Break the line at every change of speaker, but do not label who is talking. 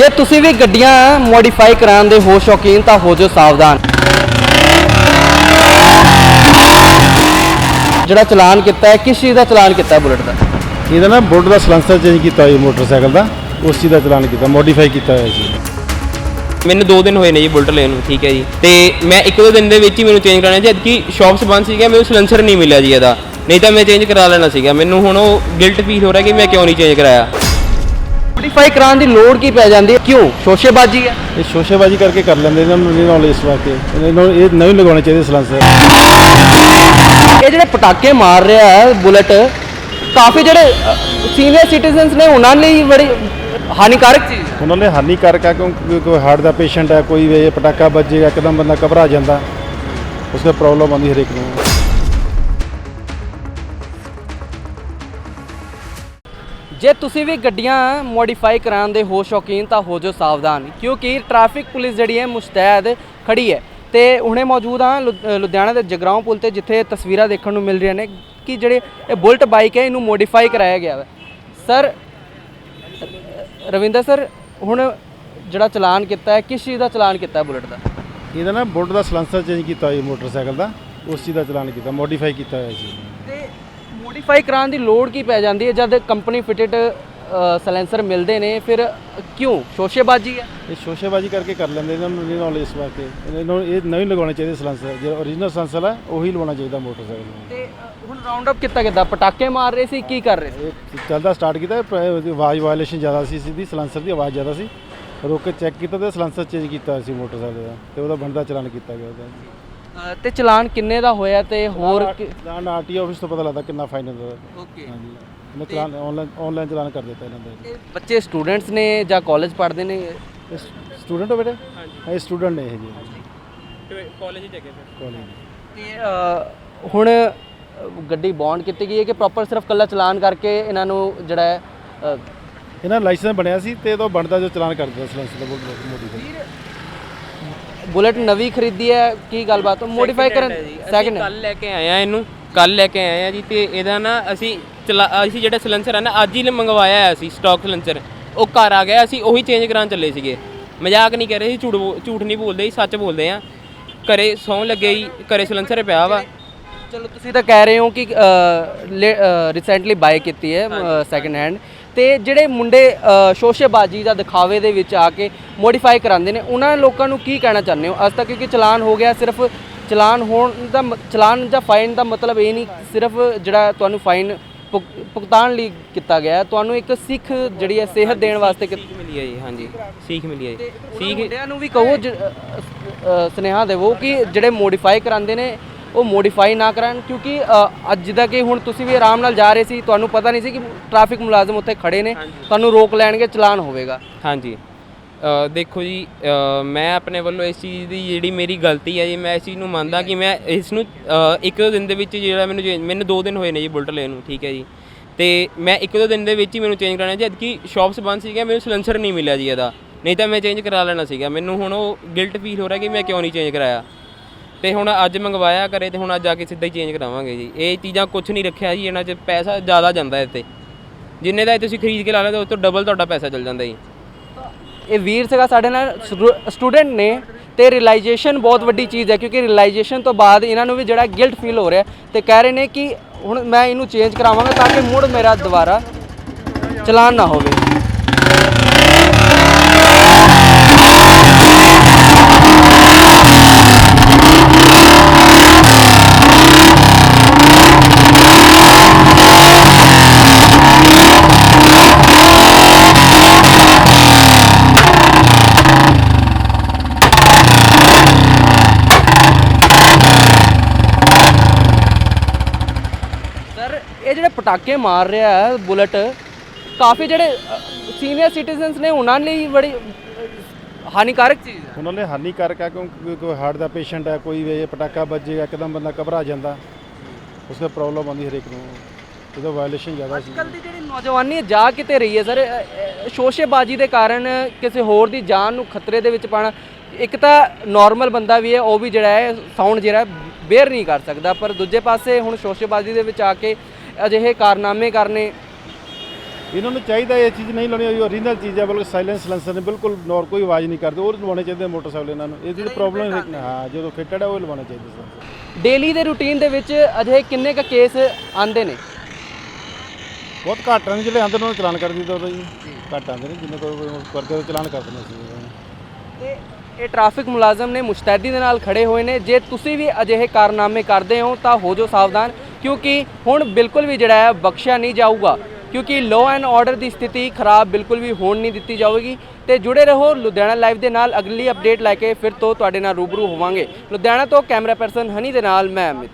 ਜੇ ਤੁਸੀਂ ਵੀ ਗੱਡੀਆਂ ਮੋਡੀਫਾਈ ਕਰਾਉਣ ਦੇ ਹੋ ਸ਼ੌਕੀਨ ਤਾਂ ਹੋ ਜਾਓ ਸਾਵਧਾਨ। ਜਿਹੜਾ ਚਲਾਨ ਕੀਤਾ ਹੈ ਕਿਸ ਚੀਜ਼ ਦਾ ਚਲਾਨ ਕੀਤਾ ਹੈ ਬੁਲਟ ਦਾ?
ਇਹਦਾ ਨਾ ਬੁਲਟ ਦਾ ਸਲੈਂਸਰ ਚੇਂਜ ਕੀਤਾ ਹੋਇਆ ਮੋਟਰਸਾਈਕਲ ਦਾ। ਉਸ ਚੀਜ਼ ਦਾ ਚਲਾਨ ਕੀਤਾ ਮੋਡੀਫਾਈ ਕੀਤਾ ਹੋਇਆ ਸੀ
ਮੈਨੂੰ 2 ਦਿਨ ਹੋਏ ਨੇ ਜੀ ਬੁਲਟ ਲੈਣ ਨੂੰ ਠੀਕ ਹੈ ਜੀ। ਤੇ ਮੈਂ ਇੱਕ ਦੋ ਦਿਨ ਦੇ ਵਿੱਚ ਹੀ ਮੈਨੂੰ ਚੇਂਜ ਕਰਾਉਣਾ ਸੀ ਕਿ ਸ਼ਾਪਸ ਬੰਦ ਸੀਗਾ ਮੈਨੂੰ ਸਿਲੰਸਰ ਨਹੀਂ ਮਿਲਿਆ ਜੀ ਇਹਦਾ। ਨਹੀਂ ਤਾਂ ਮੈਂ ਚੇਂਜ ਕਰਾ ਲੈਣਾ ਸੀਗਾ। ਮੈਨੂੰ ਹੁਣ ਉਹ ਗਿਲਟ ਫੀਲ ਹੋ ਰਿਹਾ ਕਿ ਮੈਂ ਕਿਉਂ ਨਹੀਂ ਚੇਂਜ ਕਰਾਇਆ।
ਮੋਡੀਫਾਈ ਕਰਾਉਣ ਦੀ ਲੋੜ ਕੀ ਪੈ ਜਾਂਦੀ ਹੈ? ਕਿਉਂ? ਸ਼ੋਸ਼ੇਬਾਜ਼ੀ ਹੈ?
ਇਹ ਸ਼ੋਸ਼ੇਬਾਜ਼ੀ ਕਰਕੇ ਕਰ ਲੈਂਦੇ ਇਹਨਾਂ ਨੂੰ ਨੌਲੇਜ ਇਸ ਵਾਸਤੇ ਇਹਨਾਂ ਨੂੰ ਇਹ ਨਹੀਂ ਲਗਾਉਣੇ ਚਾਹੀਦੇ ਸਲੈਂਸਰ
ਇਹ ਜਿਹੜੇ ਪਟਾਕੇ ਮਾਰ ਰਿਹਾ ਹੈ ਬੁਲਟ ਕਾਫੀ ਜਿਹੜੇ ਸੀਨੀਅਰ ਸਿਟੀਜ਼ਨਸ ਨੇ ਉਹਨਾਂ ਲਈ ਬੜੀ ਹਾਨੀਕਾਰਕ ਚੀਜ਼
ਉਹਨਾਂ ਲਈ ਹਾਨੀਕਾਰਕ ਹੈ ਕਿਉਂਕਿ ਕੋਈ ਹਾਰਟ ਦਾ ਪੇਸ਼ੈਂਟ ਹੈ ਕੋਈ ਪਟਾਕਾ ਵੱਜੇਗਾ ਇੱਕਦਮ ਬੰਦਾ ਘਬਰਾ ਜਾਂਦਾ। ਉਸ ਦਾ ਪ੍ਰੋਬਲਮ ਆਉਂਦੀ ਹਰੇਕ ਨੂੰ।
ਜੇ ਤੁਸੀਂ ਵੀ ਗੱਡੀਆਂ ਮੋਡੀਫਾਈ ਕਰਾਉਣ ਦੇ ਹੋ ਸ਼ੌਕੀਨ ਤਾਂ ਹੋ ਜਾਓ ਸਾਵਧਾਨ, ਕਿਉਂਕਿ ਟ੍ਰੈਫਿਕ ਪੁਲਿਸ ਜਿਹੜੀ ਹੈ ਮੁਸਤੈਦ ਖੜੀ ਹੈ। ਤੇ ਹੁਣੇ ਮੌਜੂਦ ਹਾਂ ਲੁ- ਲੁਧਿਆਣਾ ਦੇ ਜਗਰਾਉਂ ਪੁਲ ਤੇ, ਜਿੱਥੇ ਤਸਵੀਰਾਂ ਦੇਖਣ ਨੂੰ ਮਿਲ ਰਹੀਆਂ ਨੇ ਕਿ ਜਿਹੜੇ ਇਹ ਬੁਲਟ ਬਾਈਕ ਹੈ, ਇਹਨੂੰ ਮੋਡੀਫਾਈ ਕਰਾਇਆ ਗਿਆ ਹੈ ਸਰ, ਰਵਿੰਦਰ ਸਰ, ਹੁਣ ਜਿਹੜਾ ਚਲਾਨ ਕੀਤਾ ਹੈ, ਕਿਸ ਚੀਜ਼ ਦਾ ਚਲਾਨ ਕੀਤਾ ਹੈ ਬੁਲਟ ਦਾ?
ਇਹਦਾ ਨਾ ਬੁਲਟ ਦਾ ਸਲੈਂਸਰ ਚੇਂਜ ਕੀਤਾ ਹੋਇਆ ਮੋਟਰਸਾਈਕਲ ਦਾ, ਉਸ ਚੀਜ਼ ਦਾ ਚਲਾਨ ਕੀਤਾ ਮੋਡੀਫਾਈ ਕੀਤਾ ਹੋਇਆ ਸੀ
ਮੋਡੀਫਾਈ ਕਰਾਉਣ ਦੀ ਲੋੜ ਕੀ ਪੈ ਜਾਂਦੀ ਹੈ? ਜਦ ਕੰਪਨੀ ਫਿਟਡ ਸਲੈਂਸਰ ਮਿਲਦੇ ਨੇ ਫਿਰ ਕਿਉਂ? ਸ਼ੋਸ਼ੇਬਾਜ਼ੀ ਹੈ?
ਇਹ ਸ਼ੋਸ਼ੇਬਾਜ਼ੀ ਕਰਕੇ ਕਰ ਲੈਂਦੇ ਇਹਨਾਂ ਨੂੰ ਨਹੀਂ ਨੌਲੇਜ ਇਸ ਵਾਸਤੇ ਇਹਨਾਂ ਨੂੰ ਇਹ ਨਹੀਂ ਲਗਾਉਣੇ ਚਾਹੀਦੇ ਸਲੈਂਸਰ ਜਿਹੜਾ ਓਰੀਜਨਲ ਸਲੈਂਸਰ ਹੈ ਉਹੀ ਲਵਾਉਣਾ ਚਾਹੀਦਾ ਮੋਟਰਸਾਈਕਲ ਨੂੰ।
ਤੇ ਅ, ਹੁਣ ਰਾਉਂਡ ਅਪ ਕੀਤਾ ਕਿੱਦਾਂ? ਪਟਾਕੇ ਮਾਰ ਰਹੇ ਸੀ ਕੀ ਕਰ ਰਹੇ ਸੀ?
ਇਹ ਚੱਲਦਾ ਸਟਾਰਟ ਕੀਤਾ ਪਰ ਉਹਦੀ ਆਵਾਜ਼ ਵਾਇਲੇਸ਼ਨ ਜ਼ਿਆਦਾ ਸੀ ਸਿੱਧੀ ਸਲੈਂਸਰ ਦੀ ਆਵਾਜ਼ ਜ਼ਿਆਦਾ ਸੀ। ਰੋਕ ਕੇ ਚੈੱਕ ਕੀਤਾ ਤੇ ਸਲੈਂਸਰ ਚੇਂਜ ਕੀਤਾ ਸੀ ਮੋਟਰਸਾਈਕਲ ਦਾ ਤੇ ਉਹਦਾ ਬਣਦਾ ਚਲਾਨ ਕੀਤਾ ਗਿਆ ਉਹਦਾ।
ਅ, ਤੇ ਚਲਾਨ ਕਿੰਨੇ ਦਾ ਹੋਇਆ ਤੇ ਹੋਰ
ਜਾਨ ਆਰਟੀਓ ਆਫਿਸ ਤੋਂ ਪਤਾ ਲੱਗਦਾ ਕਿੰਨਾ ਫਾਈਨ ਹੁੰਦਾ
ਓਕੇ
ਹਾਂਜੀ। ਇਹਨੇ ਚਲਾਨ ਆਨਲਾਈਨ ਆਨਲਾਈਨ ਚਲਾਨ ਕਰ ਦਿੱਤਾ ਇਹਨਾਂ ਦਾ।
ਬੱਚੇ ਸਟੂਡੈਂਟਸ ਨੇ ਜਾਂ ਕਾਲਜ ਪੜ੍ਹਦੇ ਨੇ?
ਸਟੂਡੈਂਟ ਹੋ ਬੇਟੇ? ਹਾਂਜੀ। ਇਹ ਸਟੂਡੈਂਟ ਨੇ ਇਹ ਜੀ।
ਕਾਲਜ ਚ ਹੈਗੇ
ਕਾਲਜ
ਤੇ। ਅ, ਹੁਣ ਅ, ਗੱਡੀ ਬੌਂਡ ਕੀਤੀ ਗਈ ਹੈ ਕਿ ਪ੍ਰੋਪਰ ਸਿਰਫ ਕੱਲਾ ਚਲਾਨ ਕਰਕੇ ਇਹਨਾਂ ਨੂੰ ਜਿਹੜਾ ਹੈ ਅ,
ਇਹਨਾਂ ਲਾਇਸੈਂਸ ਬਣਿਆ ਸੀ ਤੇ ਇਹਦਾ ਬਣਦਾ ਜੋ ਚਲਾਨ ਕਰ ਦਿੱਤਾ ਸਲੈਂਸਰ ਦਾ ਮੋਡੀਫਾਈ
ਬੁਲਟ ਨਵੀਂ ਖਰੀਦੀ ਹੈ ਕੀ ਗੱਲਬਾਤ? ਮੋਡੀਫਾਈ ਕਰਨ ਸੈਕਿੰਡ
ਕੱਲ ਲੈ ਕੇ ਆਏ ਆ ਇਹਨੂੰ ਕੱਲ ਲੈ ਕੇ ਆਏ ਆ ਜੀ ਤੇ ਇਹਦਾ ਨਾ ਅਸੀਂ ਅਸੀਂ ਜਿਹੜਾ ਸਿਲੰਸਰ ਆ ਨਾ ਅੱਜ ਹੀ ਮੰਗਵਾਇਆ ਹੈ ਅਸੀਂ ਸਟਾਕ ਸਿਲੰਸਰ। ਉਹ ਘਰ ਆ ਗਿਆ ਅਸੀਂ ਉਹੀ ਚੇਂਜ ਕਰਾਉਣ ਚੱਲੇ ਸੀਗੇ। ਮਜ਼ਾਕ ਨਹੀਂ ਕਰ ਰਹੇ ਸੀ ਝੂਠ ਝੂਠ ਨਹੀਂ ਬੋਲਦੇ ਸੀ ਸੱਚ ਬੋਲਦੇ ਆ ਘਰੇ ਸੌਂ ਲੱਗੇ ਹੀ ਘਰੇ ਸਿਲੰਸਰ ਪਿਆ ਵਾ।
ਚਲੋ ਤੁਸੀਂ ਤਾਂ ਕਹਿ ਰਹੇ ਹੋ ਕਿ ਰੀਸੈਂਟਲੀ ਬਾਈ ਕੀਤੀ ਹੈ ਸੈਕਿੰਡ ਹੈਂਡ ਤੇ ਜਿਹੜੇ ਮੁੰਡੇ ਸ਼ੋਸ਼ੇਬਾਜ਼ੀ ਦਾ ਦਿਖਾਵੇ ਦੇ ਵਿੱਚ ਆ ਕੇ ਮੋਡੀਫਾਈ ਕਰਾਉਂਦੇ ਨੇ ਉਹਨਾਂ ਲੋਕਾਂ ਨੂੰ ਕੀ ਕਹਿਣਾ ਚਾਹੁੰਦੇ ਹੋ? ਅੱਜ ਤੱਕ ਕਿਉਂਕਿ ਚਲਾਨ ਹੋ ਗਿਆ ਸਿਰਫ ਚਲਾਨ ਹੋਣ ਦਾ ਚਲਾਨ ਜਾਂ ਫਾਈਨ ਦਾ ਮਤਲਬ ਇਹ ਨਹੀਂ ਸਿਰਫ ਜਿਹੜਾ ਤੁਹਾਨੂੰ ਫਾਈਨ ਭੁਗਤਾਨ ਲਈ ਕੀਤਾ ਗਿਆ ਤੁਹਾਨੂੰ ਇੱਕ ਸਿੱਖ ਜਿਹੜੀ ਹੈ ਸਿਹਤ ਦੇਣ ਵਾਸਤੇ ਕਿ-
ਸੀਖ ਮਿਲੀ ਹੈ ਜੀ ਹਾਂਜੀ। ਸੀਖ ਮਿਲੀ ਹੈ ਜੀ।
ਸੀਖ ਮੁੰਡਿਆਂ ਨੂੰ ਵੀ ਕਹੋ ਸੁਨੇਹਾ ਦੇਵੋ ਕਿ ਜਿਹੜੇ ਮੋਡੀਫਾਈ ਕਰਾਉਂਦੇ ਨੇ ਉਹ ਮੋਡੀਫਾਈ ਨਾ ਕਰਨ ਕਿਉਂਕਿ ਅੱਜ ਜਿੱਦਾਂ ਕਿ ਹੁਣ ਤੁਸੀਂ ਵੀ ਆਰਾਮ ਨਾਲ ਜਾ ਰਹੇ ਸੀ ਤੁਹਾਨੂੰ ਪਤਾ ਨਹੀਂ ਸੀ ਕਿ ਟ੍ਰੈਫਿਕ ਮੁਲਾਜ਼ਮ ਉੱਥੇ ਖੜੇ ਨੇ ਤੁਹਾਨੂੰ ਰੋਕ ਲੈਣਗੇ ਚਲਾਨ ਹੋਵੇਗਾ।
ਹਾਂਜੀ। ਦੇਖੋ ਜੀ ਮੈਂ ਆਪਣੇ ਵੱਲੋਂ ਇਸ ਚੀਜ਼ ਦੀ ਜਿਹੜੀ ਮੇਰੀ ਗਲਤੀ ਹੈ ਜੀ ਮੈਂ ਇਸ ਚੀਜ਼ ਨੂੰ ਮੰਨਦਾ ਕਿ ਮੈਂ ਇਸ ਨੂੰ ਇੱਕ ਦੋ ਦਿਨ ਦੇ ਵਿੱਚ ਜਿਹੜਾ ਮੈਨੂੰ ਮੈਨੂੰ 2 ਦਿਨ ਹੋਏ ਨੇ ਜੀ ਬੁਲਟ ਲੈਣ ਨੂੰ ਠੀਕ ਹੈ ਜੀ। ਤੇ ਮੈਂ ਇੱਕ ਦੋ ਦਿਨ ਦੇ ਵਿੱਚ ਹੀ ਮੈਨੂੰ ਚੇਂਜ ਕਰਾਉਣਾ ਜਦ ਕਿ ਸ਼ਾਪਸ ਬੰਦ ਸੀਗਾ ਮੈਨੂੰ ਸਿਲੰਸਰ ਨਹੀਂ ਮਿਲਿਆ ਜੀ ਇਹਦਾ। ਨਹੀਂ ਤਾਂ ਮੈਂ ਚੇਂਜ ਕਰਾ ਲੈਣਾ ਸੀਗਾ। ਮੈਨੂੰ ਹੁਣ ਉਹ ਗਿਲਟ ਫੀਲ ਹੋ ਰਿਹਾ ਕਿ ਮੈਂ ਕਿਉਂ ਨਹੀਂ ਚੇਂਜ ਕਰਾਇਆ। ਤੇ ਹੁਣ ਅੱਜ ਮੰਗਵਾਇਆ ਕਰੇ ਤੇ ਹੁਣ ਅੱਜ ਜਾ ਕੇ ਸਿੱਧਾ ਹੀ ਚੇਂਜ ਕਰਾਵਾਂਗੇ ਜੀ। ਇਹ ਚੀਜ਼ਾਂ ਕੁਝ ਨਹੀਂ ਰੱਖਿਆ ਜੀ, ਇਹਨਾਂ 'ਚ ਪੈਸਾ ਜ਼ਿਆਦਾ ਜਾਂਦਾ ਇੱਥੇ। ਜਿੰਨੇ ਦਾ ਇਹ ਤੁਸੀਂ ਖਰੀਦ ਕੇ ਲਾ ਲੈਂਦੇ ਉਸ ਤੋਂ ਡਬਲ ਤੁਹਾਡਾ ਪੈਸਾ ਚੱਲ ਜਾਂਦਾ ਜੀ।
ਇਹ ਵੀਰ ਸੀਗਾ ਸਾਡੇ ਨਾਲ ਸਟੂਡੈਂਟ ਨੇ ਤੇ ਰਿਅਲਾਈਜੇਸ਼ਨ ਬਹੁਤ ਵੱਡੀ ਚੀਜ਼ ਹੈ ਕਿਉਂਕਿ ਰਿਅਲਾਈਜੇਸ਼ਨ ਤੋਂ ਬਾਅਦ ਇਹਨਾਂ ਨੂੰ ਵੀ ਜਿਹੜਾ ਗਿਲਟ ਫੀਲ ਹੋ ਰਿਹਾ ਤੇ ਕਹਿ ਰਹੇ ਨੇ ਕਿ ਹੁਣ ਮੈਂ ਇਹਨੂੰ ਚੇਂਜ ਕਰਾਵਾਂਗਾ ਤਾਂ ਕਿ ਮੁੜ ਮੇਰਾ ਦੁਬਾਰਾ ਚਲਾਨ ਨਾ ਹੋਵੇ। ਸਰ ਇਹ ਜਿਹੜੇ ਪਟਾਕੇ ਮਾਰ ਰਿਹਾ ਹੈ ਬੁਲਟ ਕਾਫੀ ਜਿਹੜੇ ਸੀਨੀਅਰ ਸਿਟੀਜ਼ਨਸ ਨੇ ਉਹਨਾਂ ਲਈ ਬੜੀ ਹਾਨੀਕਾਰਕ ਚੀਜ਼ ਹੈ।
ਉਹਨਾਂ ਲਈ ਹਾਨੀਕਾਰਕ ਹੈ ਕਿਉਂਕਿ ਕੋਈ ਹਾਰਟ ਦਾ ਪੇਸ਼ੈਂਟ ਹੈ ਕੋਈ ਵੀ ਇਹ ਪਟਾਕਾ ਵੱਜੇਗਾ ਇੱਕਦਮ ਬੰਦਾ ਘਬਰਾ ਜਾਂਦਾ। ਉਸ ਦਾ ਪ੍ਰੋਬਲਮ ਆਉਂਦੀ ਹਰੇਕ ਨੂੰ। ਇਹਦਾ ਵਾਇਲੇਸ਼ਨ ਜ਼ਿਆਦਾ ਸੀ।
ਕੱਲ ਦੀ ਜਿਹੜੀ ਨੌਜਵਾਨੀ ਹੈ, ਜਾ ਕਿਤੇ ਰਹੀ ਹੈ ਸਰ ਸ਼ੋਸ਼ੇਬਾਜ਼ੀ ਦੇ ਕਾਰਨ ਕਿਸੇ ਹੋਰ ਦੀ ਜਾਨ ਨੂੰ ਖਤਰੇ ਦੇ ਵਿੱਚ ਪਾਣਾ ਇੱਕ ਤਾਂ ਨਾਰਮਲ ਬੰਦਾ ਵੀ ਹੈ ਉਹ ਵੀ ਜਿਹੜਾ ਹੈ ਸਾਊਂਡ ਜਿਹੜਾ ਬੇਅਰ ਨਹੀਂ ਕਰ ਸਕਦਾ ਪਰ ਦੂਜੇ ਪਾਸੇ ਹੁਣ ਸ਼ੋਸ਼ੇਬਾਜ਼ੀ ਦੇ ਵਿੱਚ ਆ ਕੇ ਅਜਿਹੇ ਕਾਰਨਾਮੇ ਕਰਨੇ
ਇਹਨਾਂ ਨੂੰ ਚਾਹੀਦਾ ਇਹ ਚੀਜ਼ ਨਹੀਂ ਲਾਉਣੀ ਉਹ ਓਰੀਜਨਲ ਚੀਜ਼ ਹੈ ਬਲਕਿ ਸਾਇਲੈਂਸ ਸਲੈਂਸਰ ਨੇ ਬਿਲਕੁਲ ਨੋਰ ਕੋਈ ਆਵਾਜ਼ ਨਹੀਂ ਕਰਦੇ ਉਹ ਲਵਾਉਣੇ ਚਾਹੀਦੇ ਮੋਟਰਸਾਈਕਲ ਇਹਨਾਂ ਨੂੰ। ਇਹ ਜਿਹੜੀ ਪ੍ਰੋਬਲਮ ਹੈ ਹਾਂ ਜਦੋਂ ਫਿੱਟਡ ਹੈ ਉਹ ਲਵਾਉਣੇ ਚਾਹੀਦੇ ਸਲੈਂਸਰ
ਡੇਲੀ ਦੇ ਰੂਟੀਨ ਦੇ ਵਿੱਚ ਅਜੇ ਕਿੰਨੇ ਕ ਕੇਸ ਆਉਂਦੇ ਨੇ?
ਬਹੁਤ ਘੱਟ ਨੇ ਜਿਹੜੇ ਆਂਦੇ ਉਹਨਾਂ ਨੂੰ ਚਲਾਨ ਕਰ ਦਿੱਤਾ ਜੀ। ਘੱਟ ਆਂਦੇ ਨੇ ਜਿੰਨੇ ਕੋਈ ਕਰਦੇ ਉਹ ਚਲਾਨ ਕਰ ਦਿੰਦੇ ਸੀ
ਤੇ ਇਹ ਟ੍ਰੈਫਿਕ ਮੁਲਾਜ਼ਮ ਨੇ ਮੁਸ਼ਤੈਦੀ ਦੇ ਨਾਲ ਖੜੇ ਹੋਏ ਨੇ। ਜੇ ਤੁਸੀਂ ਵੀ ਅਜਿਹੇ ਕਾਰਨਾਮੇ ਕਰਦੇ ਹੋ, ਤਾਂ ਹੋ ਜਾਓ ਸਾਵਧਾਨ, ਕਿਉਂਕਿ ਹੁਣ ਬਿਲਕੁਲ ਵੀ ਜਿਹੜਾ ਹੈ ਬਖਸ਼ਿਆ ਨਹੀਂ ਜਾਊਗਾ। ਕਿਉਂਕਿ ਲੋ ਐਂਡ ਆਰਡਰ ਦੀ ਸਥਿਤੀ ਖਰਾਬ ਬਿਲਕੁਲ ਵੀ ਹੋਣ ਨਹੀਂ ਦਿੱਤੀ ਜਾਵੇਗੀ। ਤੇ ਜੁੜੇ ਰਹੋ ਲੁਧਿਆਣਾ ਲਾਈਵ ਦੇ ਨਾਲ। ਅਗਲੀ ਅਪਡੇਟ ਲੈ ਕੇ ਫਿਰ ਤੋਂ ਤੁਹਾਡੇ ਨਾਲ ਰੂਬਰੂ ਹੋਵਾਂਗੇ। ਲੁਧਿਆਣਾ ਤੋਂ ਕੈਮਰਾ ਪਰਸਨ ਹਨੀ ਦੇ ਨਾਲ, ਮੈਂ ਅਮਿਤ।